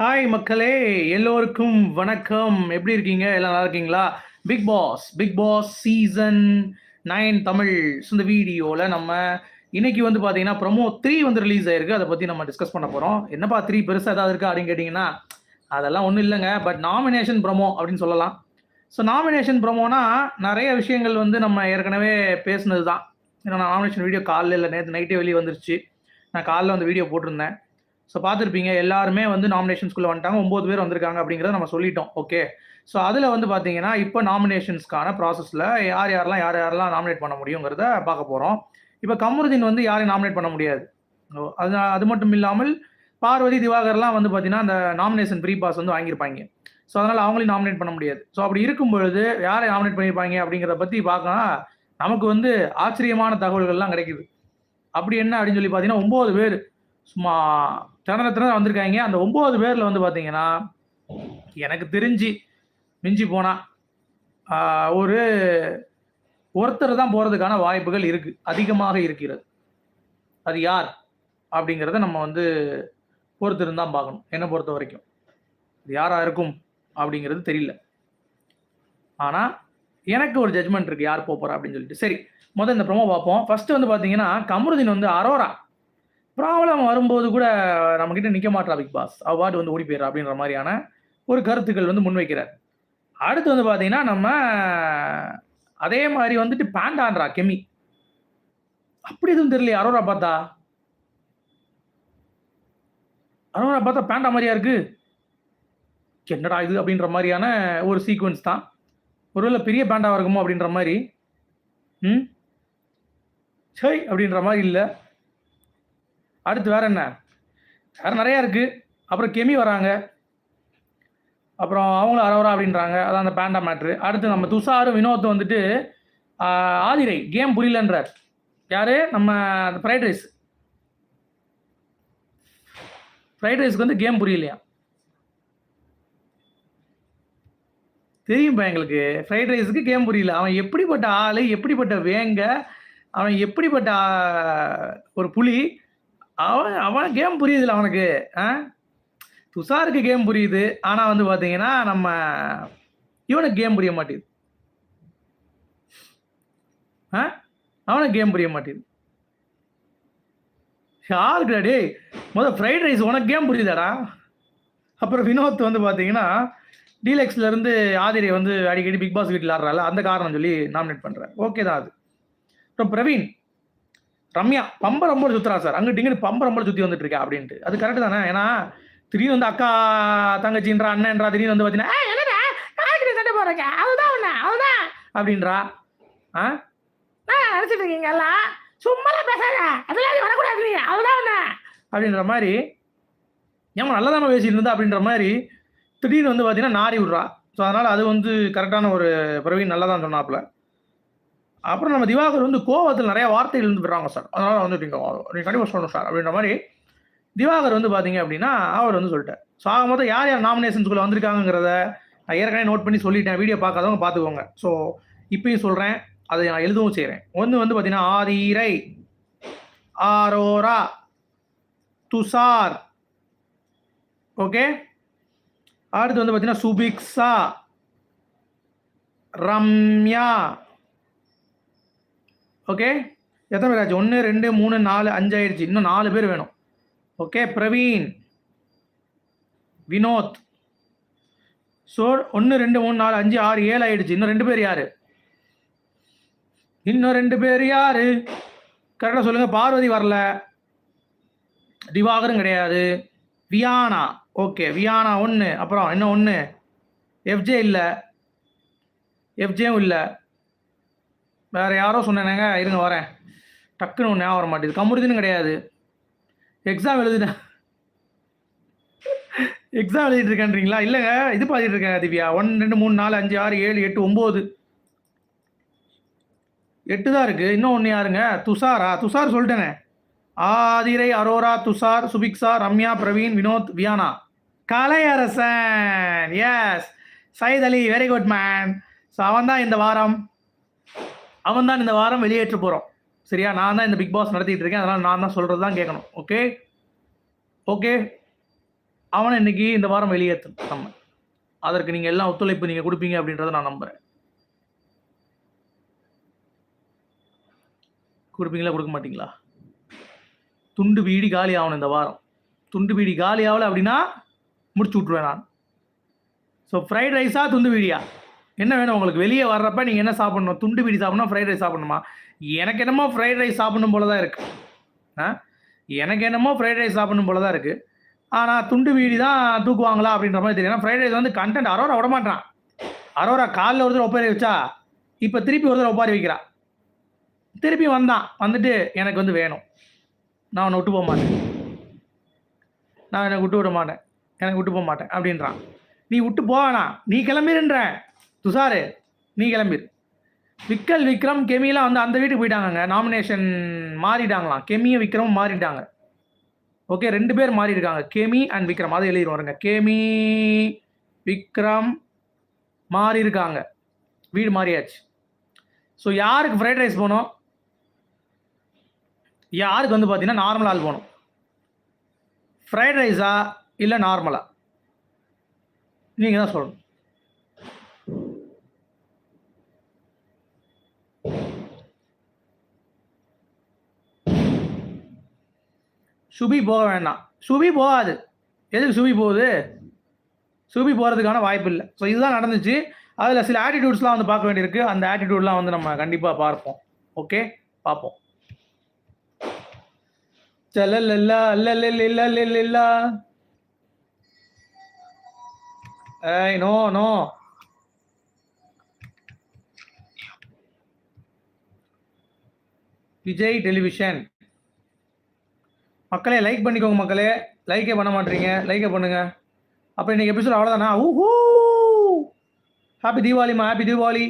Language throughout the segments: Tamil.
ஹாய் மக்களே. எல்லோருக்கும் வணக்கம். எப்படி இருக்கீங்க? எல்லாம் நல்லா இருக்கீங்களா? Bigg Boss Bigg Boss season nine Tamil இந்த வீடியோவில் நம்ம இன்னைக்கு வந்து பார்த்தீங்கன்னா ப்ரொமோ த்ரீ வந்து ரிலீஸ் ஆயிருக்கு. அதை பற்றி நம்ம டிஸ்கஸ் பண்ண போகிறோம் என்னப்பா த்ரீ பெருசாக ஏதாவது இருக்கா அப்படின்னு கேட்டிங்கன்னா அதெல்லாம் ஒன்றும் இல்லைங்க. பட் நாமினேஷன் ப்ரொமோ அப்படின்னு சொல்லலாம். ஸோ நாமினேஷன் ப்ரொமோனா நிறைய விஷயங்கள் வந்து நம்ம ஏற்கனவே பேசுனது தான் ஏன்னா நாமினேஷன் வீடியோ காலையில் இல்லை நேற்று நைட்டே வெளியே வந்துருச்சு. நான் காலைல வந்து வீடியோ போட்டிருந்தேன். ஸோ பார்த்துருப்பீங்க எல்லாருமே வந்து நாமினேஷன்ஸ்குள்ளே வந்துட்டாங்க. ஒம்பது பேர் வந்திருக்காங்க அப்படிங்கிறத நம்ம சொல்லிட்டோம். ஓகே ஸோ அதில் வந்து பார்த்தீங்கன்னா இப்போ நாமினேஷன்ஸ்க்கான ப்ராசஸில் யார் யாரெல்லாம் யார் யாரெல்லாம் நாமினேட் பண்ண முடியுங்கிறத பார்க்க போகிறோம் இப்போ கமருதீன் வந்து யாரையும் நாமினேட் பண்ண முடியாது. ஓ, அது அது மட்டும் இல்லாமல் பார்வதி திவாகர்லாம் வந்து பார்த்தீங்கன்னா அந்த நாமினேஷன் ப்ரீ பாஸ் வந்து வாங்கியிருப்பாங்க. ஸோ அதனால் அவங்களையும் நாமினேட் பண்ண முடியாது. ஸோ அப்படி இருக்கும் பொழுது யாரை நாமினேட் பண்ணியிருப்பாங்க அப்படிங்கிறத பற்றி பார்க்கலாம் நமக்கு வந்து ஆச்சரியமான தகவல்கள்லாம் கிடைக்குது. அப்படி என்ன அப்படின்னு சொல்லி பார்த்தீங்கன்னா ஒம்பது பேர் சும்மா திணற திணற வந்திருக்காங்க. அந்த ஒன்பது பேரில் வந்து பார்த்தீங்கன்னா எனக்கு தெரிஞ்சு மிஞ்சி போனால் ஒரு ஒருத்தர் தான் போகிறதுக்கான வாய்ப்புகள் இருக்குது அதிகமாக இருக்கிறது. அது யார்? அப்படிங்கிறத நம்ம வந்து பொறுத்திருந்து தான் பார்க்கணும். என்னை பொறுத்த வரைக்கும். இது யாராக இருக்கும்? அப்படிங்கிறது தெரியல. ஆனால் எனக்கு ஒரு ஜட்மெண்ட் இருக்குது யார் போகிறா அப்படின்னு சொல்லிட்டு. சரி முதல் இந்த ப்ரமோ பார்ப்போம். ஃபஸ்ட்டு வந்து பார்த்தீங்கன்னா கமருதீன் வந்து அரோரா. ப்ராப்ளம் வரும்போது கூட நம்மக்கிட்ட நிற்க மாட்டா பிக் பாஸ் அவார்டு வந்து ஓடி போயிடுறா அப்படின்ற மாதிரியான ஒரு கருத்துக்கள் வந்து முன்வைக்கிறார். அடுத்து வந்து பார்த்தீங்கன்னா நம்ம அதே மாதிரி வந்துட்டு பேண்டான்றா கெமி அப்படி எதுவும் தெரியல அரோரா பார்த்தா? அரோரா பார்த்தா பேண்டா மாதிரியா இருக்கு? என்னடா இது அப்படின்ற மாதிரியான ஒரு சீக்வன்ஸ் தான். ஒருவேளை பெரிய பேண்டாவாக இருக்குமோ அப்படின்ற மாதிரி? ம்? சரி அப்படின்ற மாதிரி இல்லை. அடுத்து வேற என்ன? வேற நிறைய இருக்கு. அப்புறம் கெமி வராங்க. அப்புறம் அவங்களும் அரவரா அப்படின்றாங்க. அதான் அந்த பேண்டா மேட்ரு அடுத்து நம்ம துஷாரும் வினோத் வந்துட்டு ஆதிரை கேம் புரியலன்றார். யாரு? நம்ம ஃப்ரைட் ரைஸ் ஃப்ரைட் ரைஸ்க்கு வந்து கேம் புரியலையா? தெரியும்ப்பா எங்களுக்கு. ஃப்ரைட் ரைஸுக்கு கேம் புரியல. அவன் எப்படிப்பட்ட ஆள் எப்படிப்பட்ட வேங்க அவன் எப்படிப்பட்ட ஒரு புலி அவன் அவன் கேம் புரியுதுல அவனுக்கு. ஆ? துஷாருக்கு கேம் புரியுது. ஆனா வந்து பாத்தீங்கன்னா நம்ம இவனுக்கு கேம் புரிய மாட்டேங்குது. ஆ? அவனுக்கு கேம் புரிய மாட்டேது யாருக்குடா டேய் முதல் ஃப்ரைட் ரைஸ் உனக்கு கேம் புரியுதாடா? அப்புறம் வினோத் வந்து பார்த்தீங்கன்னா டீலெக்ஸ்லேருந்து ஆதிரியை வந்து அடிக்கடி பிக் பாஸ் வீட்டில் ஆடுறாள் அந்த காரணம் சொல்லி நாமினேட் பண்ணுறேன் ஓகே தான் அது. அப்புறம் பிரவீன். ரம்யா பம்ப ரொம்ப சுத்துறா சார். அங்கிட்டு இங்கிட்டு பம்ப ரொம்ப சுத்தி வந்துட்டு இருக்கா அப்படின்ட்டு. அது கரெக்ட் தானே? ஏன்னா திடீர்னு வந்து அக்கா தங்கச்சின்றா அண்ணன்றா திடீர்னு வந்து பார்த்தீங்கன்னா "ஏய், என்னடா? யாருக்கிட்ட சண்டை போடுறீங்க அதுதான் ஒண்ணு அதுதான். அப்படின்றா. ஆ? நான் நினைச்சிட்டு இருக்கீங்க எல்லாம்? சும்மா பேசாத. அதெல்லாம் வரக்கூடாது நீ. அதுதான் ஒண்ணு அப்படின்ற மாதிரி ஏமா நல்லா தானே பேசிட்டு இருந்தா அப்படின்ற மாதிரி திடீர்னு வந்து பார்த்தீங்கன்னா நாரி விட்றா. ஸோ அதனால் அது வந்து கரெக்டான ஒரு பிரவீன் நல்லா தான் சொன்னாப்புல. அப்புறம் நம்ம திவாகர் வந்து கோவத்தில் நிறைய வார்த்தைகள் இருந்து விடுறாங்க சார். அதனால் வந்து நீங்கள் நீங்கள் கண்டிப்பாக சொல்லணும் சார் அப்படின்ற மாதிரி திவாகர் வந்து பார்த்தீங்க அப்படின்னா அவர் வந்து சொல்லிட்டார். ஸோ ஆக மொத்தம் யார் யார் நாமினேஷன்ஸ்குள்ளே வந்திருக்காங்கிறத நான் ஏற்கனவே நோட் பண்ணி சொல்லிட்டேன். வீடியோ பார்க்காதவங்க பார்த்துக்கோங்க. ஸோ இப்பயும் சொல்கிறேன் அதை நான் எழுதவும் செய்கிறேன் ஒன்று வந்து பார்த்தீங்கன்னா ஆதிரை ஆரோரா துஷார். ஓகே அடுத்து வந்து பார்த்தீங்கன்னா சுபிக்ஸா ரம்யா. ஓகே எத்தனை பேர் ஆச்சு? ஒன்று ரெண்டு மூணு நாலு அஞ்சு ஆயிடுச்சு இன்னும் நாலு பேர் வேணும். ஓகே பிரவீன் வினோத். ஸோ ஒன்று ரெண்டு மூணு நாலு அஞ்சு ஆறு ஏழு ஆயிடுச்சு. இன்னும் ரெண்டு பேர் யாரு? இன்னும் ரெண்டு பேர் யாரு? கரெக்டாக சொல்லுங்கள் பார்வதி வரல. திவாகரும் கிடையாது. வியானா. ஓகே வியானா ஒன்று அப்புறம் இன்னும் ஒன்று எஃப்ஜே இல்லை. எஃப்ஜேவும் இல்லை. வேறு யாரோ சொன்னேனேங்க இருங்க வரேன். டக்குன்னு ஒன்று ஞாபகம் வர மாட்டேது கமுருதின்னு கிடையாது. எக்ஸாம் எழுதுனேன் எக்ஸாம் எழுதிட்டு இருக்கேன்றீங்களா? இல்லைங்க இது பார்த்துட்டு இருக்கேன் திவ்யா. ஒன் ரெண்டு மூணு நாலு அஞ்சு ஆறு ஏழு எட்டு ஒம்பது. எட்டு தான் இருக்குது இன்னும் ஒன்று யாருங்க? துஷாரா. துஷார் சொல்லிட்டேனே. Aathirai Arora Tushar Subiksha Ramya Praveen Vinoth Viyana. Kalaiyarasan. Yes Saith Ali very good man so அவன் தான் இந்த வாரம். அவன் தான் இந்த வாரம் வெளியேற்ற போகிறோம் சரியா? நான் தான் இந்த பிக் பாஸ் நடத்திட்டு இருக்கேன். அதனால் நான் தான் சொல்கிறது தான் கேட்கணும். ஓகே ஓகே அவனை இன்னைக்கு இந்த வாரம் வெளியேற்றணும் நம்ம அதற்கு நீங்கள் எல்லாம் ஒத்துழைப்பு நீங்கள் கொடுப்பீங்க அப்படின்றத நான் நம்புகிறேன் கொடுப்பீங்களா? கொடுக்க மாட்டீங்களா? துண்டு பீடி காலி ஆகணும் இந்த வாரம். துண்டு பீடி காலி ஆகலை அப்படின்னா முடிச்சு விட்ருவேன் நான். ஸோ ஃப்ரைட் ரைஸா துண்டு பீடியா? என்ன வேணும் உங்களுக்கு? வெளியே வர்றப்ப நீங்கள் என்ன சாப்பிடணும்? துண்டு பிடி சாப்பிடணும்? ஃப்ரைட் ரைஸ் சாப்பிடணுமா? எனக்கு என்னமோ ஃப்ரைட் ரைஸ் சாப்பிடணும் போல தான் இருக்குது ஆ? எனக்கு என்னமோ ஃப்ரைட் ரைஸ் சாப்பிடணும் போல தான் இருக்குது ஆனால் துண்டு வீடி தான் தூக்குவாங்களா அப்படின்ற மாதிரி தெரியும் ஏன்னா ஃப்ரைட் ரைஸ் வந்து கண்டென்ட் அரோரா விட மாட்டான் அரோரா காலில் ஒரு தடவை ஒப்பாரி வச்சா இப்போ திருப்பி ஒரு தடவை ஒப்பாரி வைக்கிறான் திருப்பி வந்தான். வந்துட்டு எனக்கு வந்து வேணும். நான் உன்னை விட்டு போக மாட்டேன். நான் எனக்கு விட்டு விட மாட்டேன். எனக்கு விட்டு போக மாட்டேன் அப்படின்றான். நீ விட்டு போவேணா நீ கிளம்பிருன்ற. துஷாரு நீ கிளம்பிடு விக்கல் விக்ரம் கெமிலாம் வந்து அந்த வீட்டுக்கு போயிட்டாங்கங்க. நாமினேஷன் மாறிட்டாங்களாம். கெமியும் விக்ரமும் மாறிட்டாங்க. ஓகே ரெண்டு பேர் மாறி இருக்காங்க கெமி அண்ட் விக்ரம். அதை எழுதிடுவோம் வருங்க கெமி விக்ரம் மாறி இருக்காங்க வீடு மாறியாச்சு. ஸோ யாருக்கு ஃப்ரைட் ரைஸ் போகணும் யாருக்கு வந்து பார்த்தீங்கன்னா நார்மல் ஆள் போகணும் ஃப்ரைட் ரைஸா இல்லை நார்மலா நீங்கள் தான் சொல்லணும். சுபி போக வேண்டாம். சுபி போகாது. எதுக்கு சுபி போகுது? சுபி போகிறதுக்கான வாய்ப்பு இல்லை ஸோ இதுதான் நடந்துச்சு. அதில் சில ஆட்டிடியூட்ஸ்லாம் வந்து பார்க்க வேண்டியிருக்கு. அந்த ஆட்டிடியூட்லாம் வந்து நம்ம கண்டிப்பாக பார்ப்போம். ஓகே பார்ப்போம். சலலல்லா அல்லல்லல்லா ஏய் நோ நோ. விஜய் டெலிவிஷன். மக்களே லைக் பண்ணிக்கோங்க மக்களே. லைக்கே பண்ண மாட்டீங்க. லைக்கே பண்ணுங்க. அப்போ இன்னைக்கு எபிசோட் அவ்வளோதானா ஊஹூ! ஹாப்பி தீபாவளிமா ஹாப்பி தீபாவளி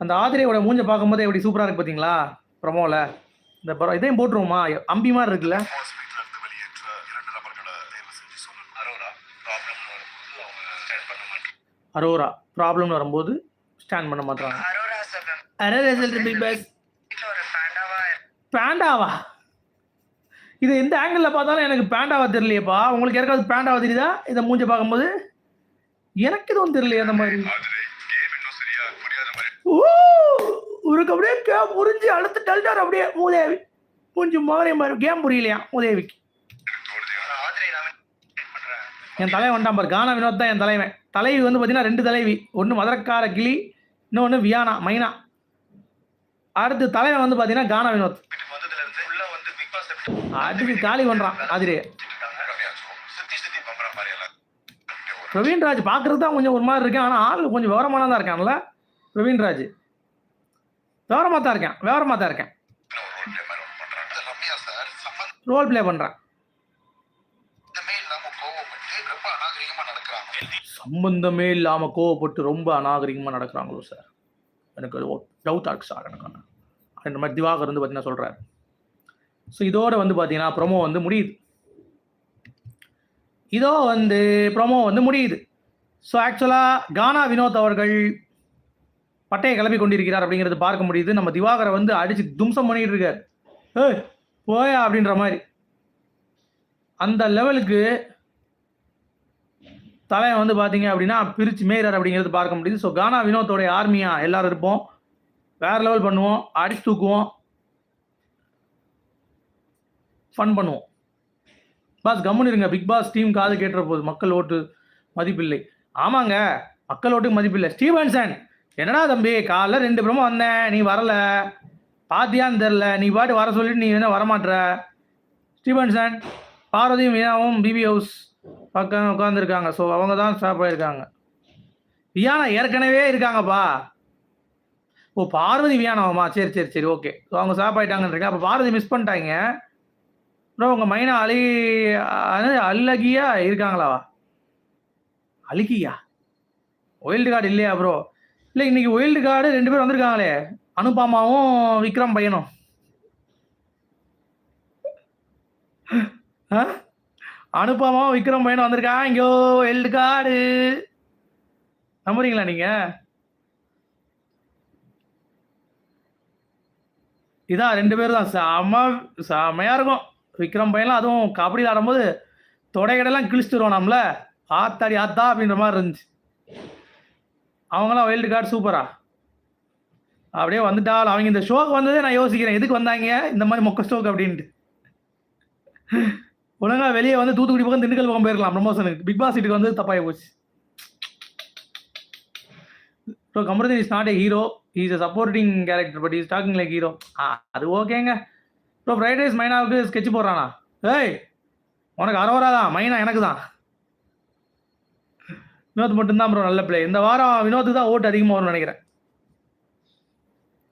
அந்த ஆதிரையோட மூஞ்ச பார்க்கும்போது எப்படி சூப்பராக இருக்கு பார்த்தீங்களா ப்ரமோவில் இந்த படம் இதையும் போட்டுருவோமா? அம்பி மாதிரி இருக்குல்ல? அரோரா. ப்ராப்ளம்னு வரும்போது ஸ்டாண்ட் பண்ண மாட்டாங்க பேண்டாவா இது எந்த ஆங்கிளில் பார்த்தாலும் எனக்கு பேண்டாவா தெரியலையப்பா. உங்களுக்கு யாருக்காவது பேண்டாவா தெரியுதா? இதை மூஞ்ச பார்க்கும்போது. எனக்கு எதுவும் தெரியலையே அந்த மாதிரி. ஓ உனக்கு அப்படியே கேம் புரிஞ்சு அழுத்து டல்டார் அப்படியே மூதேவி. மூஞ்சி மாதிரி மாதிரி கேம் புரியலையா மூதேவிக்கு? என் தலைவன் வந்தான் பாரு. கானா வினோத் தான் என் தலைவன். தலைவி வந்து பார்த்தீங்கன்னா ரெண்டு தலைவி. ஒன்று மதுரக்கார கிளி இன்னொன்று வியானா மைனா. அடுத்து தலைவன் வந்து பார்த்தீங்கன்னா கானா வினோத். அடிச்சு அதுக்கு காலி பண்ணுறான் அதிரே பிரவீன்ராஜ் பார்க்கறது தான் கொஞ்சம் ஒரு மாதிரி இருக்கேன். ஆனால் ஆள் கொஞ்சம் விவரமான தான் இருக்கான்ல. பிரவீன்ராஜ். விவரமாக தான் இருக்கேன் விவரமாக தான் இருக்கேன். ரோல் பிளே மாதிரி சம்பந்தமே பண்ணுறேன் இல்லாம கோவப்பட்டு ரொம்ப அநாகரிகமா இல்லாமல் கோவப்பட்டு ரொம்ப அநாகரிகமாக நடக்கிறாங்களோ சார் எனக்கு டவுட்டாக இருக்கு சார் எனக்கு. அந்த மாதிரி திவாகர் வந்து பார்த்தீங்கன்னா சொல்கிறார் ஸோ இதோட வந்து பார்த்தீங்கன்னா ப்ரொமோ வந்து முடியுது. இதோ வந்து ப்ரொமோ வந்து முடியுது. ஸோ ஆக்சுவலாக கானா வினோத் அவர்கள் பட்டையை கிளப்பி கொண்டிருக்கிறார் அப்படிங்கிறது பார்க்க முடியுது. நம்ம திவாகரை வந்து அடித்து தும்சம் பண்ணிட்டு இருக்கார். ஏய் போயா அப்படின்ற மாதிரி. அந்த லெவலுக்கு தலைவன் வந்து பார்த்தீங்க அப்படின்னா பிரிச்சு மேயர் அப்படிங்கிறது பார்க்க முடியுது. ஸோ கானா வினோத்தோடைய ஆர்மியாக எல்லாரும் இருப்போம். வேறு லெவல் பண்ணுவோம் அடிச்சு தூக்குவோம். ஃபன் பண்ணுவோம். பாஸ் கம்முன்னு இருங்க. பிக் பாஸ் டீம் காது கேட்டுற போது மக்கள் ஓட்டு மதிப்பில்லை. ஆமாங்க மக்கள் ஓட்டுக்கு மதிப்பில்லை. ஸ்டீவன்சன் என்னடா தம்பி காலைல ரெண்டு பிரமும் வந்தேன் நீ வரல. பாத்தியான்னு தெரில நீ பாட்டு வர சொல்லிட்டு நீ என்ன வரமாட்ற? ஸ்டீவன்சன் பார்வதியும் மீனாவும் பிபி ஹவுஸ் பக்கம் உட்காந்துருக்காங்க ஸோ அவங்க தான் ஸ்டாப் ஆயிருக்காங்க. வியானா ஏற்கனவே இருக்காங்கப்பா. ஓ பார்வதி வியானாவாமா? சரி சரி சரி ஓகே ஸோ அவங்க ஸ்டாப் ஆயிட்டாங்கன்றீங்க அப்போ பார்வதி மிஸ் பண்ணிட்டாங்க. ப்ரோ உங்கள் மைனா அழி அல்லகியா அழகியா இருக்காங்களாவா? அழுகியா? ஒயில்டு கார்டு இல்லையா ப்ரோ இல்லை இன்னைக்கு ஒயில்டு கார்டு ரெண்டு பேர் வந்திருக்காங்களே. அனுபாமாவும் விக்ரம் பையனும். அனுபாமாவும் விக்ரம் பையனும் வந்திருக்கான் இங்கோ ஒயில்டு கார்டு நம்புறீங்களா நீங்க? இதான் ரெண்டு பேரும் தான். செம செமையா இருக்கும். விக்ரம் பையன்லாம் அதுவும் கபடியில் ஆடும்போது தொடைகடெல்லாம் கிழிச்சிட்டு நம்மள. ஆத்தாடி ஆத்தா அப்படின்ற மாதிரி இருந்துச்சு. அவங்களாம் வைல்டு கார்டு சூப்பரா அப்படியே வந்துட்டால் அவங்க இந்த ஷோக்கு வந்ததே நான் யோசிக்கிறேன். எதுக்கு வந்தாங்க? இந்த மாதிரி மொக்க ஸ்டோக் அப்படின்ட்டு. ஒழுங்கா வெளியே வந்து தூத்துக்குடி பக்கம் திண்டுக்கல் பக்கம் போயிருக்கலாம் ப்ரமோஷனுக்கு பிக் பாஸ் சீட்டுக்கு வந்து தப்பாகி போச்சு. So Kamarudeen is not a hero is a supporting character but is talking like hero ah அது ஓகேங்க ப்ரோ ஃப்ரைட் ரைஸ் மைனாவுக்கு ஸ்கெட்ச் போடுறானா? ஏய் உனக்கு அரோரா தான் மைனா எனக்கு தான் வினோத் மட்டும்தான் ப்ரோ நல்ல பிள்ளை இந்த வாரம் வினோத்துக்கு தான் ஓட்டு அதிகமாக வரும்னு நினைக்கிறேன்.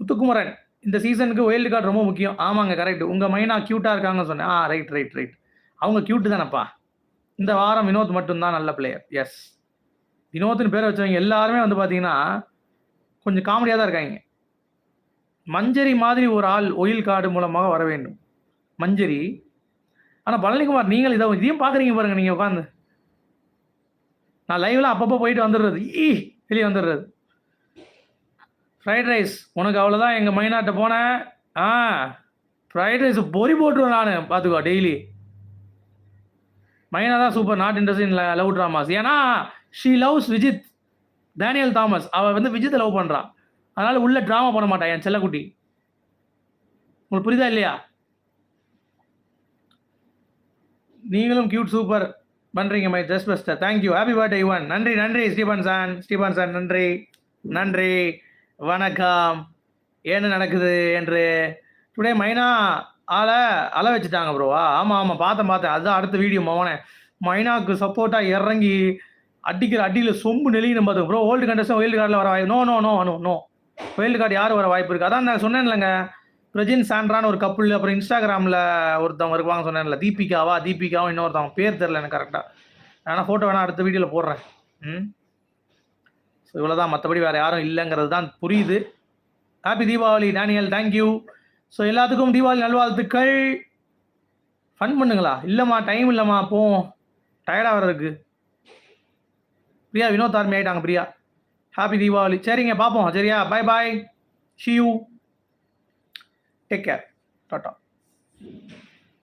முத்துக்குமரன் இந்த சீசனுக்கு வைல்டு கார்டு ரொம்ப முக்கியம். ஆமாங்க கரெக்ட் உங்கள் மைனா க்யூட்டாக இருக்காங்கன்னு சொன்னேன். ஆ ரைட் ரைட் ரைட் அவங்க க்யூட்டு தானப்பா. இந்த வாரம் வினோத் மட்டும்தான் நல்ல பிளேயர் எஸ் வினோத்னு பேரை வச்சவங்க எல்லாருமே வந்து பார்த்தீங்கன்னா கொஞ்சம் காமெடியாக தான் இருக்காங்க. மஞ்சரி மாதிரி ஒரு ஆள் ஒயில் கார்டு மூலமாக வர வேண்டும். மஞ்சரி. ஆனால் பழனிக்குமார் நீங்கள் இதை இதையும் பார்க்குறீங்க பாருங்கள் நீங்கள் உட்காந்து நான் லைவ்ல அப்பப்போ போயிட்டு வந்துடுறது. ஈ வெளியே வந்துடுறது. ஃப்ரைட் ரைஸ் உனக்கு அவ்வளோதான் எங்கள் மைனாட்டை போனேன் ஆ ஃப்ரைட் ரைஸ் பொறி போட்டுருவேன் நான். பார்த்துக்கோ டெய்லி மைனா தான் super not interest in love dramas ஏன்னா she loves Vijith Daniel Thomas அவள் வந்து விஜித்தை லவ் பண்ணுறான் அதனால உள்ள ட்ராமா பண்ண மாட்டான் என் செல்லக்குட்டி. உங்களுக்கு புரியுதா இல்லையா? நீங்களும் கியூட் சூப்பர் பண்ணுறீங்க my just pester thank you happy birthday Yuvan நன்றி நன்றி ஸ்டீபன் சான். ஸ்டீபன் சான் நன்றி. நன்றி. வணக்கம். என்ன நடக்குது என்று. டுடே மைனா ஆளை அள வச்சுட்டாங்க ப்ரோவா ஆமாம் ஆமாம் பார்த்தேன் பார்த்தேன். அதுதான் அடுத்த வீடியோ மோனே மைனாவுக்கு சப்போர்ட்டாக இறங்கி அடிக்கிற அடியில் சொம்பு நெளியும் பார்த்து ப்ரோ ஓல்டு கண்டஸ்டன் ஒயில்டு கார்டில் வர no no no no no wild card யார் வர வாய்ப்பு இருக்குது அதான் நான் சொன்னேன் இல்லைங்க பிரஜின் சாண்ட்ரான்னு ஒரு கப்புள் அப்புறம் இன்ஸ்டாகிராமில் ஒருத்தவங்க வருவாங்க சொன்னேன்ல. தீபிகாவா? தீபிகாவும் இன்னொருத்தவங்க. பேர் தெரில எனக்கு கரெக்டாக ஆனால் ஃபோட்டோ வேணால் அடுத்த வீடியோவில் போடுறேன். ம்? ஸோ இவ்வளோதான் மற்றபடி வேறு யாரும் இல்லைங்கிறது தான் புரியுது. Happy Deepavali Daniel thank you so எல்லாத்துக்கும் தீபாவளி நல்வாழ்த்துக்கள். ஃபன் பண்ணுங்களா? இல்லைம்மா டைம் இல்லைம்மா. போவோம். டயர்டாக வர இருக்கு. பிரியா வினோத் ஆர்மி ஆயிட்டாங்க பிரியா. ஹாப்பி தீபாவளி சரிங்க பார்ப்போம். சரியா? Bye bye see you take care tata